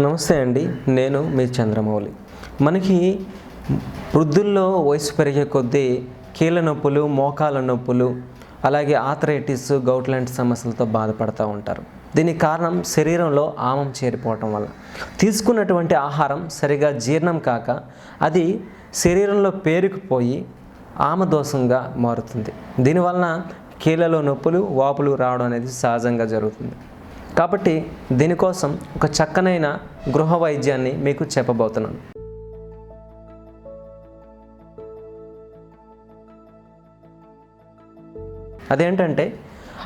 నమస్తే అండి నేను మీ చంద్రమౌళి. మనకి వృద్ధుల్లో వయసు పెరిగే కొద్దీ కీళ్ళ నొప్పులు మోకాల నొప్పులు అలాగే ఆథరైటిస్ గౌట్ లాంటి సమస్యలతో బాధపడుతూ ఉంటారు. దీనికి కారణం శరీరంలో ఆమం చేరిపోవటం వల్ల. తీసుకున్నటువంటి ఆహారం సరిగా జీర్ణం కాక అది శరీరంలో పేరుకుపోయి ఆమదోషంగా మారుతుంది. దీనివలన కీళ్ళలో నొప్పులు వాపులు రావడం అనేది సహజంగా జరుగుతుంది. కాబట్టి దీనికోసం ఒక చక్కనైన గృహ వైద్యాన్ని మీకు చెప్పబోతున్నాను. అదేంటంటే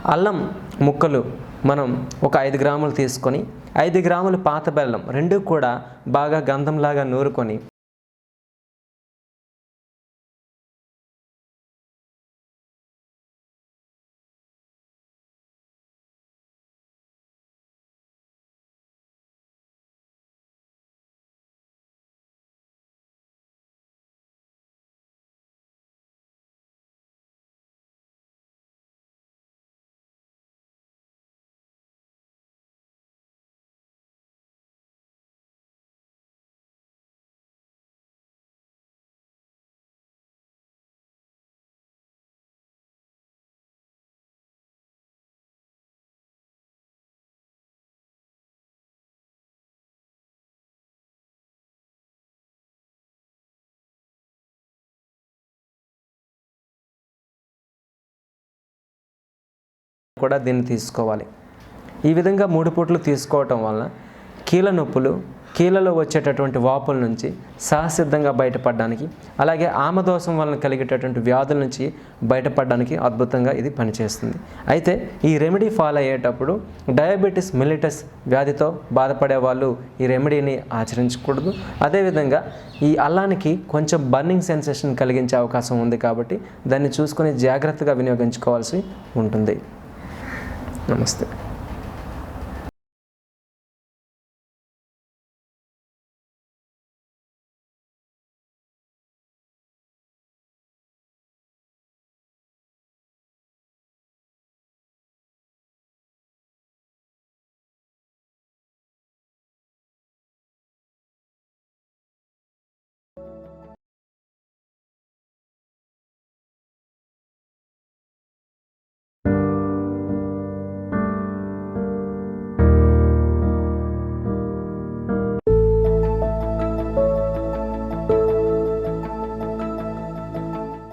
అల్లం ముక్కలు మనం ఒక ఐదు గ్రాములు తీసుకొని ఐదు గ్రాములు పాత బెల్లం రెండు కూడా బాగా గంధంలాగా నూరుకొని కూడా దీన్ని తీసుకోవాలి. ఈ విధంగా మూడు పూట్లు తీసుకోవటం వలన కీళ్ళ నొప్పులు కీళ్ళలో వచ్చేటటువంటి వాపుల నుంచి సహసిద్ధంగా బయటపడడానికి అలాగే ఆమదోషం వలన కలిగేటటువంటి వ్యాధుల నుంచి బయటపడడానికి అద్భుతంగా ఇది పనిచేస్తుంది. అయితే ఈ రెమెడీ ఫాలో అయ్యేటప్పుడు డయాబెటీస్ మిలిటస్ వ్యాధితో బాధపడే వాళ్ళు ఈ రెమెడీని ఆచరించకూడదు. అదేవిధంగా ఈ అల్లానికి కొంచెం బర్నింగ్ సెన్సేషన్ కలిగించే అవకాశం ఉంది కాబట్టి దాన్ని చూసుకొని జాగ్రత్తగా వినియోగించుకోవాల్సి ఉంటుంది. నమస్తే